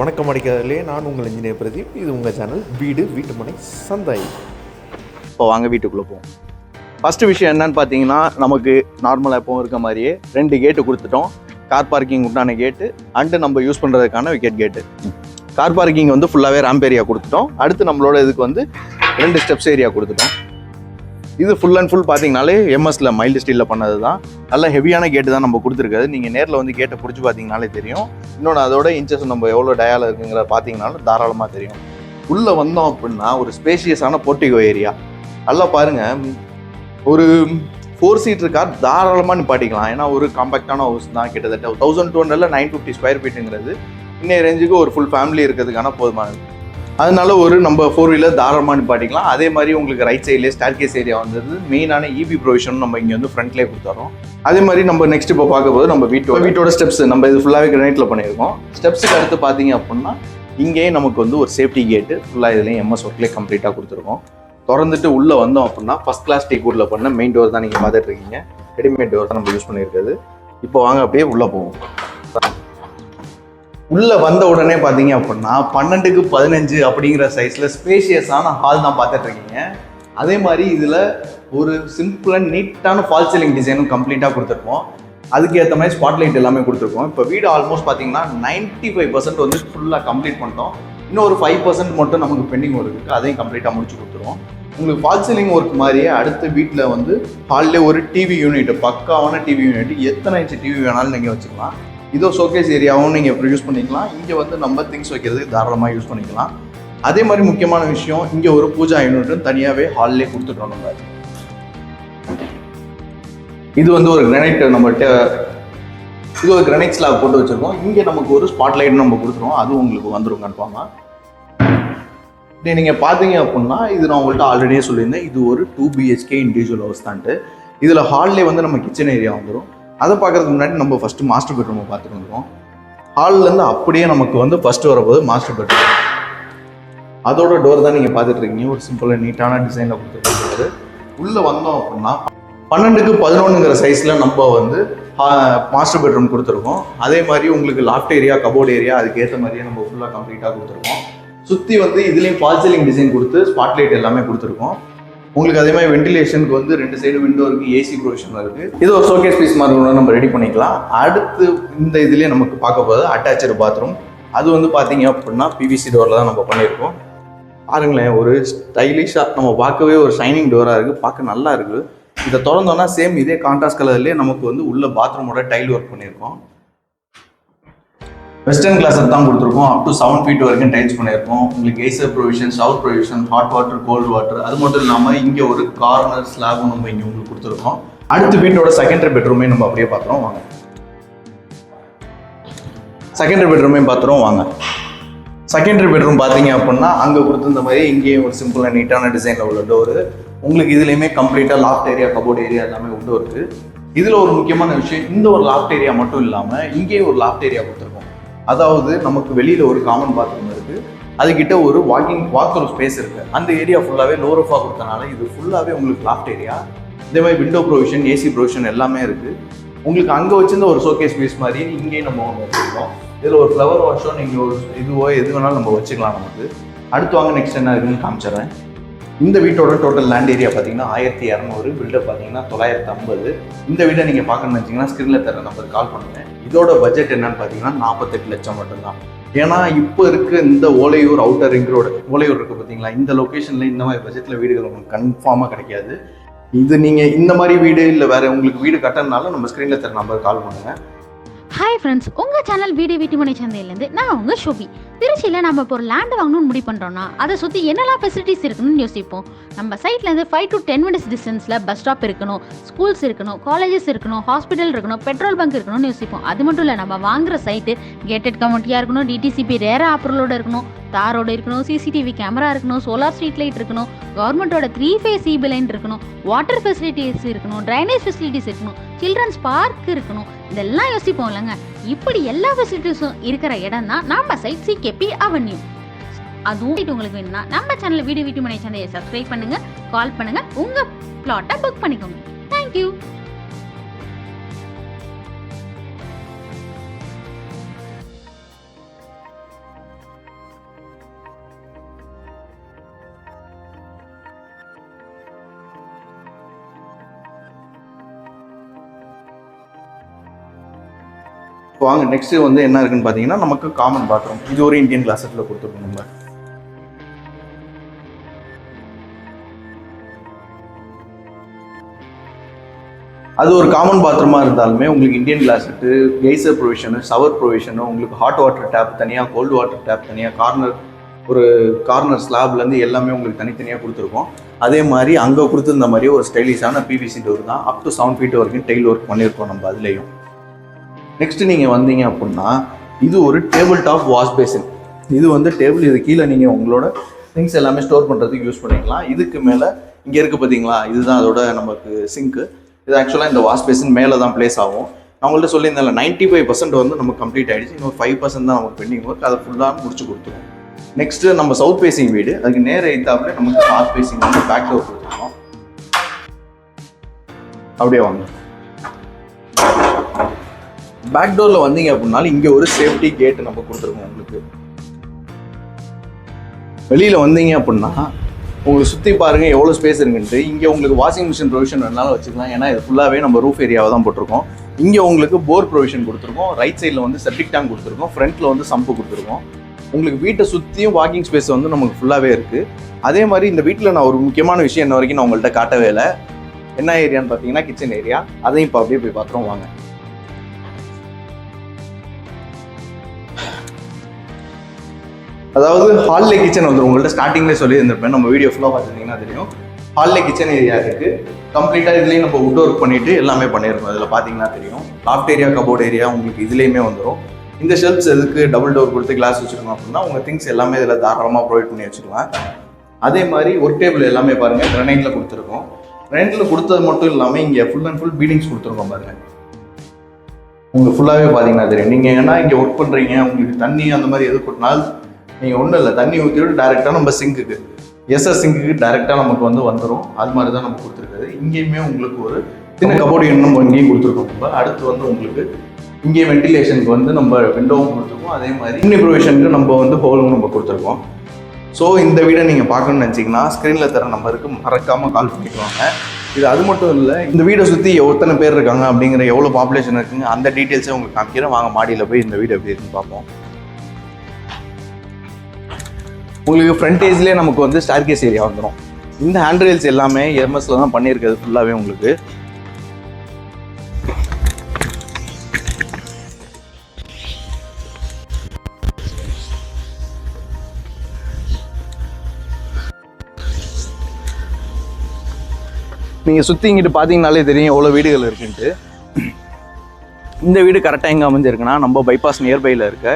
வணக்கம் அடிக்காதலே நான் உங்கள் இன்ஜினியர் பிரதீப். இது உங்கள் சேனல் வீடு வீட்டுமனை சந்தை. இப்போ வாங்க வீட்டுக்குள்ளே போவோம். ஃபஸ்ட்டு விஷயம் என்னன்னு பார்த்தீங்கன்னா நமக்கு நார்மலாக எப்பவும் இருக்க மாதிரியே ரெண்டு கேட்டு கொடுத்துட்டோம். கார் பார்க்கிங் உண்டான கேட்டு அண்டு நம்ம யூஸ் பண்ணுறதுக்கான விக்கெட் கேட்டு கார் பார்க்கிங் வந்து ஃபுல்லாகவே ரேம்ப் ஏரியா கொடுத்துட்டோம். அடுத்து நம்மளோட இதுக்கு வந்து ரெண்டு ஸ்டெப்ஸ் ஏரியா கொடுத்துட்டோம். இது ஃபுல் அண்ட் ஃபுல் பார்த்தீங்கனாலே எம்எஸ்ல மைல்டு ஸ்டீலில் பண்ணது தான் நல்ல ஹெவியான கேட்டு தான் நம்ம கொடுத்துருக்காது நீங்கள் நேரில் வந்து கேட்டை பிடிச்சி பார்த்தீங்கனாலே தெரியும். இன்னொன்று அதோட இன்ச்சஸ் நம்ம எவ்வளோ டயால இருக்குங்கிற பார்த்தீங்கனாலும் தாராளமாக தெரியும். உள்ளே வந்தோம் அப்படின்னா ஒரு ஸ்பேஷியஸான போர்ட்டிகோ ஏரியா நல்லா பாருங்கள் ஒரு ஃபோர் சீட்டர் கார் தாராளமாக நிப்பாட்டிக்கலாம். ஏன்னா ஒரு காம்பாக்டான ஹவுஸ் தான். கிட்டத்தட்ட தௌசண்ட் டூ ஹண்ட்ரட்ல நைன் ஃபிஃப்டி ஸ்கொயர் ஃபீட்டுங்கிறது இன்னைய ரேஞ்சுக்கு ஒரு ஃபுல் ஃபேமிலி இருக்கிறதுக்கான போதுமானது. அதனால ஒரு நம்ம ஃபோர் வீலர் தாராளமாக நிப்பாட்டிக்கலாம். அதே மாதிரி உங்களுக்கு ரைட் சைட்லேயே ஸ்டார் கேஸ் ஏரியா வந்தது மெயினான இபி ப்ரொவிஷன் நம்ம இங்கே வந்து ஃப்ரண்ட்லேயே கொடுத்துறோம். அதே மாதிரி நம்ம நெக்ஸ்ட் இப்போ பார்க்க போது நம்ம வீட்டோட வீட்டோட ஸ்டெப்ஸ் நம்ம இது ஃபுல்லாகவே கிரானைட்ல பண்ணியிருக்கோம். ஸ்டெப்ஸுக்கு அடுத்து பார்த்தீங்க அப்படின்னா இங்கேயே நமக்கு வந்து ஒரு சேஃப்டி கேட்டு ஃபுல்லாக இதுலேயும் எம்எஸ் ஒர்க்லேயே கம்ப்ளீட்டாக கொடுத்துருக்கோம். திறந்துட்டு உள்ளே வந்தோம் அப்படின்னா ஃபஸ்ட் கிளாஸ் டீ கூட்டில் பண்ண மெயின் டோர் தான் நீங்கள் பார்த்துட்டு இருக்கீங்க. ரெடிமேட் டோர் தான் நம்ம யூஸ் பண்ணியிருக்கிறது. இப்போ வாங்க அப்படியே உள்ளே போவோம். உள்ளே வந்த உடனே பார்த்தீங்க அப்படின்னா பன்னெண்டுக்கு பதினஞ்சு அப்படிங்கிற சைஸில் ஸ்பேஷியஸான ஹால் தான் பார்த்துட்ருக்கீங்க அதே மாதிரி இதில் ஒரு சிம்பிள் அண்ட் நீட்டான ஃபால் சீலிங் டிசைனும் கம்ப்ளீட்டாக கொடுத்துருப்போம் அதுக்கு ஏற்ற மாதிரி ஸ்பாட்லைட் எல்லாமே கொடுத்துருக்கோம். இப்போ வீடு ஆல்மோஸ்ட் பார்த்தீங்கன்னா நைன்ட்டி ஃபைவ் பர்சன்ட் வந்து ஃபுல்லாக கம்ப்ளீட் பண்ணிட்டோம். இன்னும் ஒரு ஃபைவ் பர்சன்ட் மட்டும் நமக்கு பெண்டிங் ஒர்க் இருக்குது அதையும் கம்ப்ளீட்டாக முடிச்சு கொடுத்துருவோம். உங்களுக்கு ஃபால் சீலிங் ஒர்க் மாதிரியே அடுத்த வீட்டில் வந்து ஹாலில் ஒரு டிவி யூனிட் பக்காவான டிவி யூனிட் எத்தனை இன்ச்சு டிவி வேணாலும் நீங்கள் வச்சுக்கலாம். இதோ ஷோகேஸ் ஏரியாவும் நீங்கள் யூஸ் பண்ணிக்கலாம். இங்கே வந்து நம்ம திங்ஸ் வைக்கிறதுக்கு தாராளமாக யூஸ் பண்ணிக்கலாம். அதே மாதிரி முக்கியமான விஷயம் இங்கே ஒரு பூஜா யூனிட்டும் தனியாகவே ஹால்லே கொடுத்துட்டோம் நம்ம. இது வந்து ஒரு கிரானைட் நம்மகிட்ட இது ஒரு கிரானைட் ஸ்லாப் போட்டு வச்சுருக்கோம். இங்கே நமக்கு ஒரு ஸ்பாட் லைட் நம்ம கொடுத்துருவோம். அதுவும் உங்களுக்கு வந்துடும் கன்ஃபார்மாக இப்படி நீங்கள் பார்த்தீங்க அப்படின்னா இது நான் உங்கள்கிட்ட ஆல்ரெடியே சொல்லியிருந்தேன். இது ஒரு டூ பிஹெச்கே இண்டிவிஜுவல் ஹவுஸ் தான்ட்டு. இதில் ஹால்லே வந்து நம்ம கிச்சன் ஏரியா வந்துடும் அதை பார்க்குறதுக்கு முன்னாடி நம்ம ஃபஸ்ட்டு மாஸ்டர் பெட்ரூமை பார்த்துட்டு வந்துடுவோம் ஹால்லேருந்து அப்படியே நமக்கு வந்து ஃபஸ்ட்டு வரப்போது மாஸ்டர் பெட்ரூம் அதோட டோர் தான் நீங்கள் பார்த்துட்டு இருக்கீங்க. ஒரு சிம்பிளாக நீட்டான டிசைனில் கொடுத்துருக்காரு உள்ளே வந்தோம் அப்படின்னா பன்னெண்டுக்கு பதினொன்றுங்கிற சைஸில் நம்ம வந்து மாஸ்டர் பெட்ரூம் கொடுத்துருக்கோம். அதே மாதிரி உங்களுக்கு லாஃப்ட் ஏரியா கபோர்ட் ஏரியா அதுக்கேற்ற மாதிரியே நம்ம ஃபுல்லாக கம்ப்ளீட்டாக கொடுத்துருக்கோம். சுற்றி வந்து இதுலேயும் ஃபால் சீலிங் டிசைன் கொடுத்து ஸ்பாட்லைட் எல்லாமே கொடுத்துருக்கோம். உங்களுக்கு அதே மாதிரி வென்டிலேஷனுக்கு வந்து ரெண்டு சைடு விண்டோ இருக்கு ஏசி ப்ரொவிஷன் இருக்கு. இது ஒரு ஷோகேஸ் பீஸ் மாதிரி கூட நம்ம ரெடி பண்ணிக்கலாம். அடுத்து இந்த இதுலயே நமக்கு பார்க்க போகுது அட்டாச்சு பாத்ரூம் அது வந்து பார்த்தீங்க அப்படின்னா பிவிசி டோரில் தான் நம்ம பண்ணியிருக்கோம். பாருங்களேன் ஒரு ஸ்டைலிஷாக நம்ம பார்க்கவே ஒரு ஷைனிங் டோராக இருக்குது பார்க்க நல்லா இருக்குது இதை திறந்தோன்னா சேம் இதே கான்ட்ராஸ்ட் கலர்லேயே நமக்கு வந்து உள்ள பாத்ரூமோட டைல் ஒர்க் பண்ணியிருக்கோம். வெஸ்டர்ன் கிளாஸில் தான் கொடுத்துருக்கோம். அப் டு செவன் ஃபீட் வரைக்கும் டைல்ஸ் பண்ணியிருக்கோம். உங்களுக்கு Acer provision shower provision hot water cold water அது மட்டும் இல்லாமல் இங்கே ஒரு கார்னர் ஸ்லாபும் நம்ம இங்கே உங்களுக்கு கொடுத்துருக்கோம். அடுத்த வீட்டோட செகண்டரி பெட்ரூமே நம்ம அப்படியே பார்த்துறோம் வாங்க. செகண்டரி பெட்ரூமே பார்த்துறோம் வாங்க. செகண்டரி பெட்ரூம் பார்த்தீங்க அப்படின்னா அங்கே கொடுத்துருந்த மாதிரி இங்கேயும் ஒரு சிம்பிளாக நீட்டான டிசைனில் உள்ள டோரு உங்களுக்கு இதுலேயுமே கம்ப்ளீட்டாக லாஃப்ட் ஏரியா கபோர்ட் ஏரியா எல்லாமே உண்டு இருக்குது இதில் ஒரு முக்கியமான விஷயம் இந்த ஒரு லாஃப்ட் ஏரியா மட்டும் இல்லாமல் இங்கேயும் ஒரு லாஃப்ட் ஏரியா கொடுத்துருக்கோம். அதாவது நமக்கு வெளியில் ஒரு காமன் பாத்ரூம் இருக்குது அதுக்கிட்ட ஒரு வாக்கிங் வாக்கர் ஸ்பேஸ் இருக்குது அந்த ஏரியா ஃபுல்லாகவே லோரோஃபாக கொடுத்தனால இது ஃபுல்லாகவே உங்களுக்கு லாஃப்ட் ஏரியா இதே மாதிரி விண்டோ ப்ரொவிஷன் ஏசி ப்ரொவிஷன் எல்லாமே இருக்குது உங்களுக்கு அங்கே வச்சிருந்த ஒரு ஷோகேஸ் பீஸ் மாதிரி இங்கேயும் நம்ம ஒன்று வச்சுருக்கோம். இதில் ஒரு ஃப்ளவர் வாஷோ நீங்கள் ஒரு இதுவோ எது வேணாலும் நம்ம வச்சுக்கலாம் நமக்கு. அடுத்து வாங்க நெக்ஸ்ட் என்ன இருக்குன்னு காமிச்சிடுறேன். இந்த வீட்டோட டோட்டல் லேண்ட் ஏரியா பார்த்தீங்கன்னா ஆயிரத்தி இரநூறு பில்டப் பார்த்தீங்கன்னா தொள்ளாயிரத்தி ஐம்பது. இந்த வீட்டை நீங்கள் பார்க்கணும்னு வச்சிங்கன்னா ஸ்க்ரீனில் தர நம்பருக்கு கால் பண்ணுங்கள் இதோட பட்ஜெட் என்னன்னு பார்த்தீங்கன்னா நாற்பத்தெட்டு லட்சம் மட்டும்தான். ஏன்னா இப்போ இருக்க இந்த Olaiyur outer ring road Olaiyur இருக்குது பார்த்தீங்களா இந்த லொக்கேஷனில் இந்த மாதிரி பட்ஜெட்டில் வீடுகள் உங்களுக்கு கன்ஃபார்மாக கிடைக்காது. இது நீங்கள் இந்த மாதிரி வீடு இல்லை வேறு உங்களுக்கு வீடு கட்டணுனாலும் நம்ம ஸ்க்ரீனில் தர நம்பருக்கு கால் பண்ணுங்கள் ஹாய் ஃப்ரெண்ட்ஸ் உங்கள் சேனல் வீடு வீட்டுமனை சந்தையிலேருந்து நான் உங்கள் ஷோபி. திருச்சியில் நம்ம இப்போ ஒரு லேண்ட் வாங்கணும்னு முடிவு பண்ணுறோன்னா அதை சுற்றி என்னெல்லாம் ஃபெசிலிட்டிஸ் இருக்குன்னு யோசிப்போம். நம்ம சைட்லேருந்து ஃபைவ் டு டென் மினிட்ஸ் டிஸ்டன்ஸில் பஸ் ஸ்டாப் இருக்கணும் ஸ்கூல்ஸ் இருக்கணும் காலேஜஸ் இருக்கணும் ஹாஸ்பிட்டல் இருக்கணும் பெட்ரோல் பங்க் இருக்கணும்னு யோசிப்போம். அது மட்டும் இல்லை நம்ம வாங்குற சைட்டு கேட்டட் கமெண்ட்டியாக இருக்கணும் டிடிசிபி ரேர ஆப்பரோட இருக்கணும் தாரோடு இருக்கணும் சிசிடிவி கேமரா இருக்கணும் சோலார் ஸ்ட்ரீட் லைட் இருக்கணும் கவர்மெண்ட்டோட த்ரீ ஃபேஸ் சிபி லைன் இருக்கணும் வாட்டர் ஃபெசிலிட்டிஸ் இருக்கணும் ட்ரைனேஜ் ஃபெசிலிட்டிஸ் இருக்கணும் சில்ட்ரன்ஸ் பார்க் இருக்கணும் இதெல்லாம் யோசிப்போம் இல்லைங்க. இப்படி எல்லா ஃபெசிலிட்டிஸும் இருக்கிற இடம் தான் நம்ம சைட் சிகேபி அவென்யூ அதுவும் உங்களுக்கு வேணும்னா நம்ம சேனல் வீடியோ வீட்டு மனை சேனலை சப்ஸ்கிரைப் பண்ணுங்க கால் பண்ணுங்க உங்க பிளாட்டை புக் பண்ணிக்கோங்க. தேங்க்யூ இப்போ வாங்க நெக்ஸ்ட் வந்து என்ன இருக்குன்னு பார்த்தீங்கன்னா நமக்கு காமன் பாத்ரூம் இது ஒரு இந்தியன் கிளாஸட்டில் கொடுத்துருக்கோம் நம்ம. அது ஒரு காமன் பாத்ரூமாக இருந்தாலுமே உங்களுக்கு Indian closet geyser provision shower provision உங்களுக்கு ஹாட் வாட்டர் டேப் தனியாக கோல்டு வாட்டர் டேப் தனியாக கார்னர் ஒரு கார்னர் ஸ்லாப்லேருந்து எல்லாமே உங்களுக்கு தனித்தனியாக கொடுத்துருக்கோம். அதே மாதிரி அங்கே கொடுத்துருந்த மாதிரி ஒரு ஸ்டைலிஷான பிவிசி டோர் தான் அப் டு செவன் ஃபீட் வரைக்கும் டெய்ல் ஒர்க் பண்ணியிருக்கோம் நம்ம அதுலேயும். நெக்ஸ்ட் நீங்கள் வந்தீங்க அப்படின்னா இது ஒரு டேபிள் டாப் வாஷ் பேசின் இது வந்து டேபிள் இது கீழே நீங்கள் உங்களோட திங்ஸ் எல்லாமே ஸ்டோர் பண்ணுறதுக்கு யூஸ் பண்ணிக்கலாம். இதுக்கு மேலே இங்கே இருக்குது பார்த்தீங்களா இதுதான் அதோட நமக்கு சிங்க்கு இது ஆக்சுவலாக இந்த வாஷ் பேசின் மேலே தான் ப்ளேஸ் ஆகும். நான் உங்கள்ட்ட சொல்லியிருந்தேன் நைன்ட்டி ஃபைவ் பர்சன்ட் வந்து நமக்கு கம்ப்ளீட் ஆகிடுச்சு இன்னும் ஃபைவ் பர்சன்ட் தான் நமக்கு பெண்டிங் ஒர்க் அதை ஃபுல்லாக முடிச்சு கொடுத்துருவோம். நெக்ஸ்ட்டு நம்ம சவுத் பேசிங் வீடு. அதுக்கு நேர எய்த்தாப்புல நமக்கு நார்த் பேசிங் வந்து பேக் டோர் கொடுத்துருக்கோம் அப்படியே வாங்க. பேக் டோரில் வந்தீங்க அப்படின்னாலும் இங்கே ஒரு சேஃப்டி கேட்டு நம்ம கொடுத்துருக்கோம் உங்களுக்கு. வெளியில் வந்தீங்க அப்படின்னா உங்களுக்கு சுற்றி பாருங்க எவ்வளோ ஸ்பேஸ் இருக்குன்ட்டு. இங்கே உங்களுக்கு வாஷிங் மிஷின் ப்ரொவிஷன் வேணாலும் வச்சுக்கலாம். ஏன்னா இது ஃபுல்லாகவே நம்ம ரூஃப் ஏரியாவை தான் போட்டிருக்கோம். இங்கே உங்களுக்கு போர் ப்ரொவிஷன் கொடுத்துருக்கோம். ரைட் சைடில் வந்து செப்டிக் டேங்க் கொடுத்துருக்கோம். ஃப்ரண்ட்டில் வந்து சம்பு கொடுத்துருக்கோம். உங்களுக்கு வீட்டை சுற்றியும் வாக்கிங் ஸ்பேஸ் வந்து நமக்கு ஃபுல்லாகவே இருக்குது அதே மாதிரி இந்த வீட்டில் நான் ஒரு முக்கியமான விஷயம் என்ன வரைக்கும் நான் உங்கள்கிட்ட காட்டவே இல்லை. என்ன ஏரியான்னு பார்த்தீங்கன்னா கிச்சன் ஏரியா அதையும் இப்போ அப்படியே போய் பார்த்துருவோம். வாங்க. அதாவது ஹாலில் கிச்சன் வந்துடும் உங்கள்கிட்ட ஸ்டார்டிங்லேயே சொல்லியிருந்திருப்பேன். நம்ம வீடியோ ஃபுல்லாக பார்த்துருந்தீங்கன்னா தெரியும். ஹாலில் கிச்சன் ஏரியா இருக்குது கம்ப்ளீட்டாக இதுலேயும் நம்ம வுட் ஒர்க் பண்ணிவிட்டு எல்லாமே பண்ணியிருக்கோம். இதில் பார்த்தீங்கன்னா தெரியும். லாஃப்ட் ஏரியா கபோர்ட் ஏரியா உங்களுக்கு இதுலேயுமே வந்துடும் இந்த ஷெல்ஃப்ஸ் எதுக்கு டபுள் டோர் கொடுத்து கிளாஸ் வச்சுருக்கோம் அப்படின்னா உங்கள் திங்ஸ் எல்லாமே இதில் தாராளமாக ப்ரொவைட் பண்ணி வச்சுக்கலாம் அதே மாதிரி ஒர்க் டேபிள் எல்லாமே பாருங்கள் கிரனைட்டில் கொடுத்துருக்கோம். கிரனைட்டில் கொடுத்தது மட்டும் இல்லாமல் இங்கே ஃபுல் அண்ட் ஃபுல் பீடிங்ஸ் கொடுத்துருக்கோம் பாருங்கள் உங்களுக்கு ஃபுல்லாகவே பார்த்தீங்கன்னா தெரியும். நீங்கள் ஏன்னா இங்கே ஒர்க் பண்ணுறீங்க உங்களுக்கு தண்ணி அந்த மாதிரி எது கொட்டினாலும் நீங்கள் ஒன்றும் இல்லை தண்ணி ஊற்றிவிட்டு டேரெக்டாக நம்ம சிங்குக்கு எஸ்எஸ் சிங்குக்கு டேரெக்டாக நமக்கு வந்து வந்துடும் அது மாதிரி தான் நம்ம கொடுத்துருக்காரு. இங்கேயுமே உங்களுக்கு ஒரு சின்ன கபோர்டு இன்னும் இங்கேயும் கொடுத்துருக்கோம். நம்ம அடுத்து வந்து உங்களுக்கு இங்கே வென்டிலேஷனுக்கு வந்து நம்ம விண்டோவும் கொடுத்துருக்கோம். அதே மாதிரி இன்னி ப்ரொவிஷனுக்கு நம்ம வந்து ஹோலும் நம்ம கொடுத்துருக்கோம். ஸோ இந்த வீடை நீங்கள் பார்க்கணும்னு நினச்சிங்கன்னா ஸ்க்ரீனில் தர நம்பருக்கு மறக்காமல் கால் பண்ணிக்குவாங்க இது அது மட்டும் இல்லை இந்த வீடை சுற்றி எத்தனை பேர் இருக்காங்க அப்படிங்கிற எவ்வளோ பாப்புலேஷன் இருக்குங்க அந்த டீட்டெயில்ஸே உங்களுக்கு காமிக்கிறேன். வாங்க மாடியில் போய் இந்த வீடு எப்படி இருக்குன்னு பார்ப்போம். உங்களுக்கு ஃப்ரண்டேஜ்லேயே நமக்கு வந்து ஸ்டார்கேஸ் ஏரியா வந்துடும் இந்த ஹேண்ட்ரெயில்ஸ் எல்லாமே எம்எஸ்ல தான் பண்ணியிருக்கிறது ஃபுல்லாகவே உங்களுக்கு. நீங்கள் சுற்றி இங்கிட்டு பார்த்தீங்கனாலே தெரியும் எவ்வளோ வீடுகள் இருக்குன்ட்டு. இந்த வீடு கரெக்டாக எங்கே அமைஞ்சிருக்குன்னா நம்ம பைபாஸ் நியர்பையில் இருக்க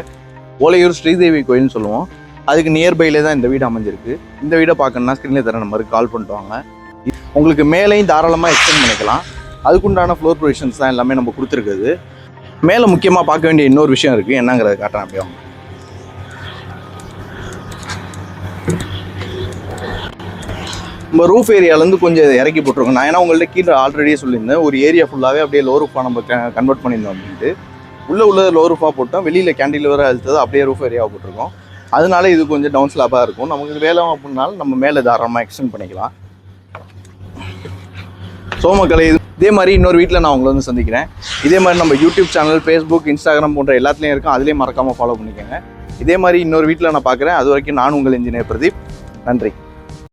ஓலையூர் ஸ்ரீதேவி கோயில்னு சொல்லுவோம். அதுக்கு நியர்பைலே தான் இந்த வீடு அமைஞ்சிருக்கு. இந்த வீடை பார்க்கணுன்னா ஸ்க்ரீனில் தர நம்பருக்கு கால் பண்ணிட்டு வாங்க. உங்களுக்கு மேலேயும் தாராளமாக எக்ஸ்டெண்ட் பண்ணிக்கலாம். அதுக்குண்டான ஃப்ளோர் ப்ரொவிஷன்ஸ் தான் எல்லாமே நம்ம கொடுத்துருக்குது மேலே முக்கியமாக பார்க்க வேண்டிய இன்னொரு விஷயம் இருக்குது என்னங்கிறத காட்டுறேன் அப்படியே நம்ம ரூஃப் ஏரியாலேருந்து கொஞ்சம் இறக்கி போட்டிருக்கோம். நான் ஏன்னா உங்கள்ட்ட கீழே ஆல்ரெடியே சொல்லியிருந்தேன். ஒரு ஏரியா ஃபுல்லாகவே அப்படியே லோ ரூஃபாக நம்ம கன்வெர்ட் பண்ணியிருந்தோம் அப்படின்ட்டு. உள்ளே உள்ள லோ ரூஃபாக போட்டோம். வெளியில் கேண்டிலிவராக அழுத்தது அப்படியே ரூஃப் ஏரியாவை போட்டிருக்கோம். அதனால இது கொஞ்சம் டவுன் ஸ்லாப்பாக இருக்கும். நமக்கு வேலை அப்படின்னாலும் நம்ம மேலே தாராளமாக எக்ஸ்டெண்ட் பண்ணிக்கலாம். சோமக்கலை இது இதே மாதிரி இன்னொரு வீட்டில் நான் உங்களை வந்து சந்திக்கிறேன். இதே மாதிரி நம்ம யூடியூப் சேனல் ஃபேஸ்புக் இன்ஸ்டாகிராம் போன்ற எல்லாத்துலேயும் இருக்கும். அதுலேயும் மறக்காமல் ஃபாலோ பண்ணிக்கோங்க. இதே மாதிரி இன்னொரு வீட்டில் நான் பார்க்குறேன். அது வரைக்கும் நான் உங்கள் இன்ஜினியர் பிரதீப். நன்றி.